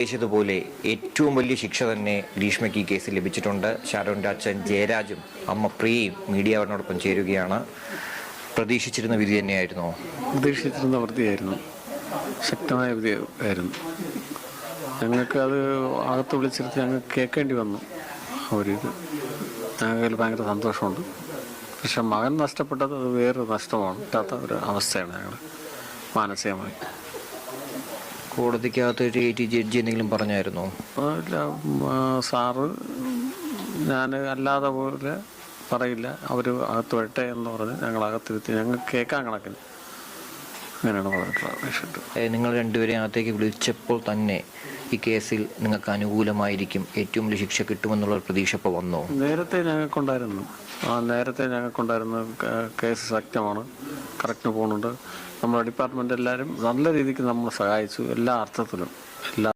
ഉദ്ദേശിച്ചതുപോലെ ഏറ്റവും വലിയ ശിക്ഷ തന്നെ ഗ്രീഷ്മയ്ക്ക് ഈ കേസിൽ ലഭിച്ചിട്ടുണ്ട്. ഷാരോന്റെ അച്ഛൻ ജയരാജും അമ്മ പ്രിയയും മീഡിയ അവരോടൊപ്പം ചേരുകയാണ്. പ്രതീക്ഷിച്ചിരുന്ന വിധി തന്നെയായിരുന്നു. പ്രതീക്ഷിച്ചിരുന്ന വൃത്തിയായിരുന്നു ശക്തമായ വിധിയായിരുന്നു ഞങ്ങൾക്ക് അത് അകത്ത് വിളിച്ചിരുത്തി ഞങ്ങൾക്ക് കേൾക്കേണ്ടി വന്നു. ഒരിത് ഞങ്ങൾക്ക് ഭയങ്കര സന്തോഷമുണ്ട്. പക്ഷെ മകൻ നഷ്ടപ്പെട്ടത് അത് വേറൊരു നഷ്ടമാണ്. കിട്ടാത്ത ഒരു അവസ്ഥയാണ് ഞങ്ങൾ മാനസികമായി കോടതിക്കകത്ത് ടി ടി ജഡ്ജി എന്തെങ്കിലും പറഞ്ഞായിരുന്നോ? ഇല്ല. സാറ് ഞാൻ അല്ലാതെ പോലെ പറയില്ല. അവർ അകത്ത് വരട്ടെ എന്ന് പറഞ്ഞ് ഞങ്ങൾ അകത്തിരുത്തി ഞങ്ങൾ കേൾക്കാൻ കണക്കിന്. അങ്ങനെയാണ് പറഞ്ഞിട്ടുള്ളത്. നിങ്ങൾ രണ്ടുപേരെയും അകത്തേക്ക് വിളിച്ചപ്പോൾ തന്നെ ഈ കേസിൽ നിങ്ങൾക്ക് അനുകൂലമായിരിക്കും. ഏറ്റവും വലിയ ശിക്ഷ കിട്ടുമെന്നുള്ള ഒരു പ്രതീക്ഷ ഇപ്പോൾ വന്നോ? നേരത്തെ ഞങ്ങൾക്കുണ്ടായിരുന്നു. ആ നേരത്തെ ഞങ്ങൾക്കുണ്ടായിരുന്ന കേസ് ശക്തമാണ്. കറക്റ്റ് പോകുന്നുണ്ട്. നമ്മുടെ ഡിപ്പാർട്ട്മെന്റ് എല്ലാവരും നല്ല രീതിക്ക് നമ്മളെ സഹായിച്ചു. എല്ലാ അർത്ഥത്തിലും.